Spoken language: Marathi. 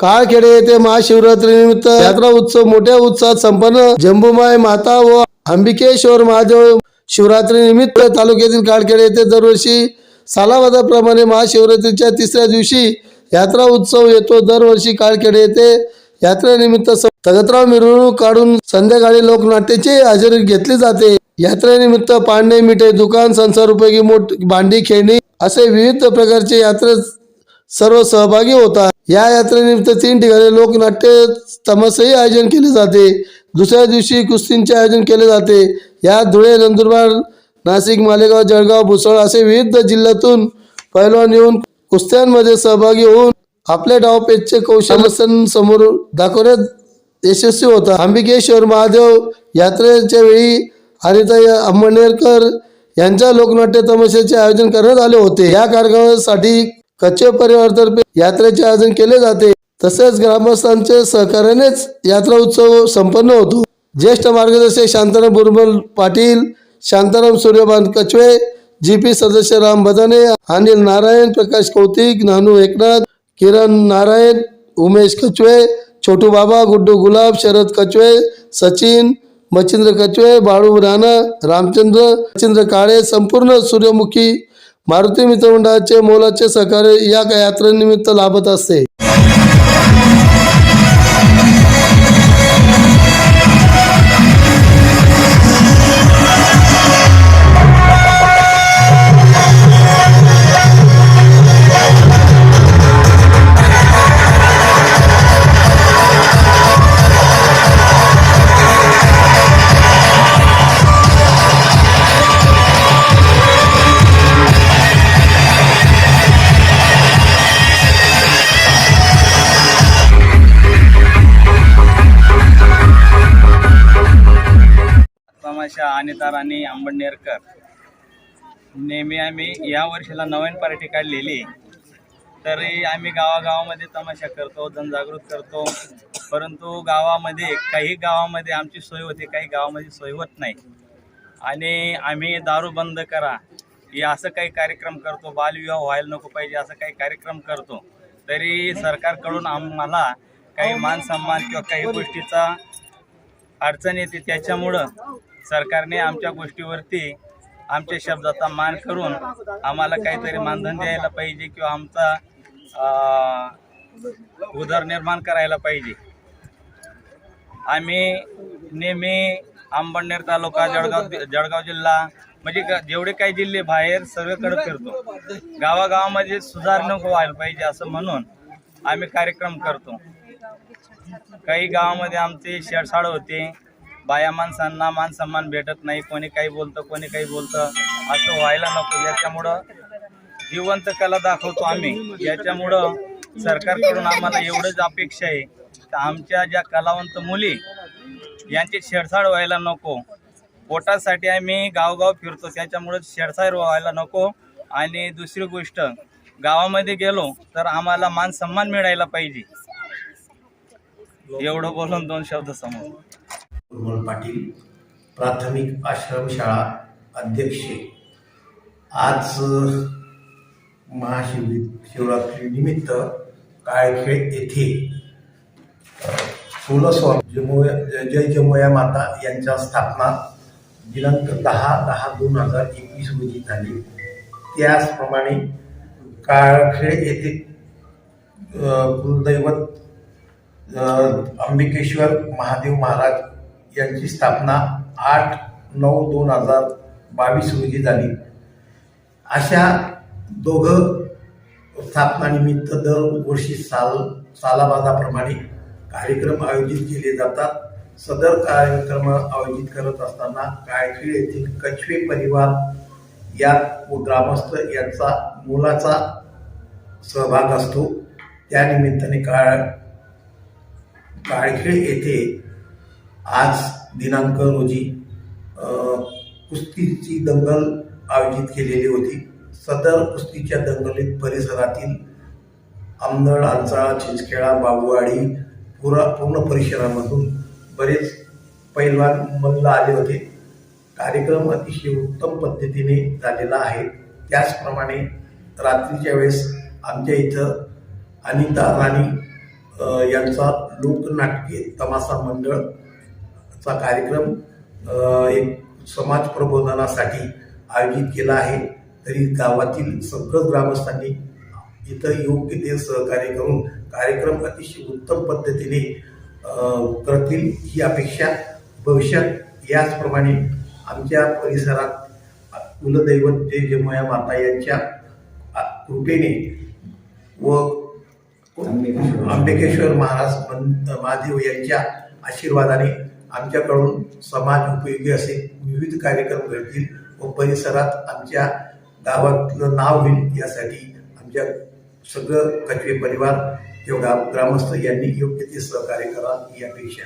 काळखेडे येथे महाशिवरात्रीनिमित्त यात्रा उत्सव मोठ्या उत्साहात संपन्न. जंबूमाय माता व अंबिकेश्वर महादेव शिवरात्री निमित्त तालुक्यातील काळखेडे येथे दरवर्षी. सालावादाप्रमाणे महाशिवरात्रीच्या तिसऱ्या दिवशी यात्रा उत्सव येतो दरवर्षी काळखेडे येथे यात्रेनिमित्त तगतराव मिरवणूक काढून संध्याकाळी लोकनाट्याची हजेरी घेतली जाते. यात्रेनिमित्त पांडे मिठाई दुकान संसार उपयोगी मोठ भांडी खेळणी असे विविध प्रकारचे यात्रे सर्व सहभागी होतात. या यात्रेनिमित्त तीन ठिकाणी लोकनाट्य तमसही आयोजन केले जाते. दुसऱ्या दिवशी कुस्तींचे आयोजन केले जाते. या धुळे नंदुरबार नाशिक मालेगाव जळगाव भुसळ असे विविध जिल्ह्यातून पैलवान येऊन कुस्त्यांमध्ये सहभागी होऊन आपल्या डावपेचचे कौशल्य समोर दाखवण्यात यशस्वी होता अंबिकेश्वर महादेव यात्रेच्या वेळी अनिता अंबनेरकर यांच्या लोकनाट्य तमाशाचे आयोजन करण्यात आले होते. या कार्यक्रमासाठी कच्चे परिवारतर्फे यात्रेचे आयोजन केले जाते. तसेच ग्रामस्थांच्या सहकार्यानेच यात्रा उत्सव संपन्न होतो. ज्येष्ठ मार्गदर्शक शांताराम बुरबल पाटील शांताराम सूर्यभान कचवे जी पी सदस्य राम बदाने अनिल नारायण प्रकाश कौतिक नानू एकनाथ किरण नारायण उमेश कचवे छोटू बाबा गुड्डू गुलाब शरद कचवे सचिन मच्छिंद्र कचवे बाळू राणा रामचंद्र मच्छिंद्र काळे संपूर्ण सूर्यमुखी मारुती मित्रमंडळाचे मोलाचे सहकार्य या यात्रेनिमित्त लाभत असते. तमाशा अनिता राणी आंबडनेरकर नेहमी आम्ही या वर्षीला नवीन पार्टी काढलेली. तरी आम्ही गावागावामध्ये तमाशा करतो जनजागृत करतो. परंतु गावामध्ये काही गावामध्ये आमची सोय होते काही गावामध्ये सोय होत नाही. आणि आम्ही दारू बंद करा हे असं काही कार्यक्रम करतो बालविवाह व्हायला नको पाहिजे असं काही कार्यक्रम करतो. तरी सरकारकडून आम्हाला काही मान सन्मान किंवा काही गोष्टीचा अडचण येते त्याच्यामुळं सरकारने आमच्या गोष्टीवरती आमच्या शब्दाचा मान करून आम्हाला काहीतरी मानधन द्यायला पाहिजे किंवा आमचा उदरनिर्माण करायला पाहिजे. आम्ही नेहमी अंबडनेर तालुका जळगाव जळगाव जिल्हा म्हणजे जेवढे काही जिल्हे बाहेर सर्वेकडे फिरतो. गावागावामध्ये सुधारणा व्हायला पाहिजे असं म्हणून आम्ही कार्यक्रम करतो. काही गावामध्ये आमचे शेडसाड होते. बाया माणसांना मान सन्मान भेटत नाही. कोणी काही बोलतं कोणी काही बोलतं. असं व्हायला नको. याच्यामुळं जिवंत कला दाखवतो आम्ही. याच्यामुळं सरकारकडून आम्हाला एवढंच अपेक्षा आहे. तर आमच्या ज्या कलावंत मुली यांची छेडछाड व्हायला नको. पोटासाठी आम्ही गावगाव फिरतो. त्याच्यामुळं छेडछाड व्हायला नको. आणि दुसरी गोष्ट गावामध्ये गेलो तर आम्हाला मान सन्मान मिळायला पाहिजे. एवढं बोलून दोन शब्द समोर उर्मल पाटील प्राथमिक आश्रमशाळा अध्यक्ष. आज महाशिव शिवरात्रीनिमित्त काळखेड येथे सोलस्वामी जमो जय जमोया माता यांच्या स्थापना दिनांक दहा दहा दोन हजार एकवीस रोजी झाली. त्याचप्रमाणे काळखेड येथे कुलदैवत अंबिकेश्वर महादेव महाराज यांची स्थापना आठ नऊ दोन हजार बावीस रोजी झाली. अशा दोघं स्थापनानिमित्त दरवर्षी साल सालाबाजाप्रमाणे कार्यक्रम आयोजित केले जातात. सदर कार्यक्रम आयोजित करत असताना काळखेड येथील कछवे परिवार या व ग्रामस्थ यांचा मोलाचा सहभाग असतो. त्यानिमित्ताने काळ काळखेड येथे आज दिनांक रोजी कुस्तीची दंगल आयोजित केलेली होती. सदर कुस्तीच्या दंगलीत परिसरातील आमदळ आंचाळा चिंचखेडा बाबुवाडी पुरा पूर्ण परिसरामधून बरेच पैलवान मल्ल आले होते. कार्यक्रम अतिशय उत्तम पद्धतीने झालेला आहे. त्याचप्रमाणे रात्रीच्या वेळेस आमच्या इथं अनिता राणी यांचा लोकनाट्य तमाशा मंडळचा कार्यक्रम एक समाज प्रबोधनासाठी आयोजित केला आहे. तरी गावातील सगळं ग्रामस्थांनी इथं योग्य ते सहकार्य करून कार्यक्रम अतिशय उत्तम पद्धतीने करतील ही अपेक्षा. भविष्यात याचप्रमाणे आमच्या परिसरात कुलदैवत जे जमया माता यांच्या कृपेने व आंबेकेश्वर महाराज महादेव यांच्या आशीर्वादाने आमच्याकडून समाज उपयोगी असे विविध कार्यक्रम घडतील व परिसरात आमच्या गावातलं नाव होईल यासाठी आमच्या सगळं कचवे परिवार किंवा ग्रामस्थ यांनी योग्य ते सहकार्य करा ही अपेक्षा